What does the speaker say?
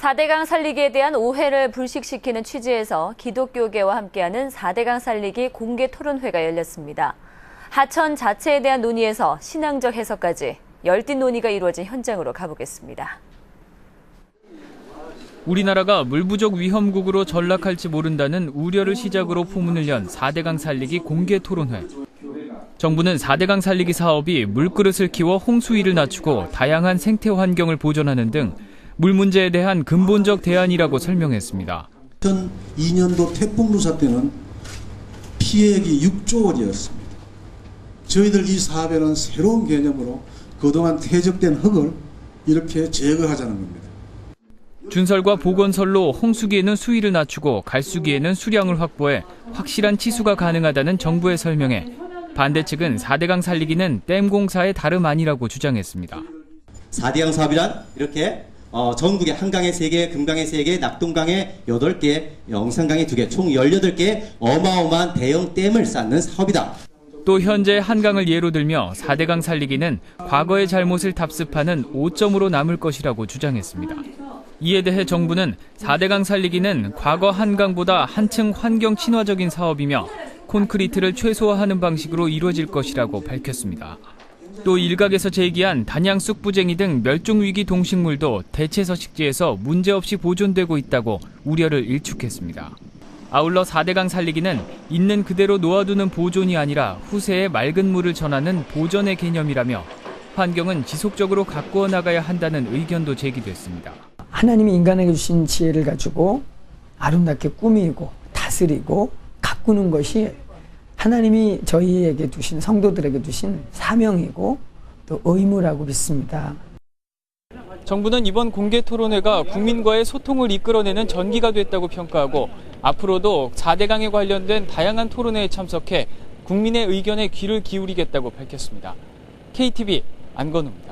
4대강 살리기에 대한 오해를 불식시키는 취지에서 기독교계와 함께하는 4대강 살리기 공개 토론회가 열렸습니다. 하천 자체에 대한 논의에서 신앙적 해석까지 열띤 논의가 이루어진 현장으로 가보겠습니다. 우리나라가 물 부족 위험국으로 전락할지 모른다는 우려를 시작으로 포문을 연 4대강 살리기 공개 토론회. 정부는 4대강 살리기 사업이 물그릇을 키워 홍수위를 낮추고 다양한 생태 환경을 보존하는 등 물 문제에 대한 근본적 대안이라고 설명했습니다. 2002년도 태풍 누사 때는 피해액이 6조 원이었습니다. 저희들 이 사업에는 새로운 개념으로 그동안 퇴적된 흙을 이렇게 제거하자는 겁니다. 준설과 보건설로 홍수기에는 수위를 낮추고 갈수기에는 수량을 확보해 확실한 치수가 가능하다는 정부의 설명에 반대 측은 4대강 살리기는 댐 공사의 다름 아니라고 주장했습니다. 4대강 사업이란 이렇게 어, 전국에 한강에 3개, 금강에 3개, 낙동강에 8개, 영산강에 2개, 총 18개 어마어마한 대형 댐을 쌓는 사업이다. 또 현재 한강을 예로 들며 4대강 살리기는 과거의 잘못을 답습하는 오점으로 남을 것이라고 주장했습니다. 이에 대해 정부는 4대강 살리기는 과거 한강보다 한층 환경 친화적인 사업이며 콘크리트를 최소화하는 방식으로 이루어질 것이라고 밝혔습니다. 또 일각에서 제기한 단양 쑥부쟁이 등 멸종위기 동식물도 대체 서식지에서 문제없이 보존되고 있다고 우려를 일축했습니다. 아울러 4대강 살리기는 있는 그대로 놓아두는 보존이 아니라 후세에 맑은 물을 전하는 보전의 개념이라며 환경은 지속적으로 가꾸어 나가야 한다는 의견도 제기됐습니다. 하나님이 인간에게 주신 지혜를 가지고 아름답게 꾸미고 다스리고 가꾸는 것이 하나님이 저희에게 주신 성도들에게 주신 사명이고 또 의무라고 믿습니다. 정부는 이번 공개 토론회가 국민과의 소통을 이끌어내는 전기가 됐다고 평가하고 앞으로도 4대강에 관련된 다양한 토론회에 참석해 국민의 의견에 귀를 기울이겠다고 밝혔습니다. KTV 안건우입니다.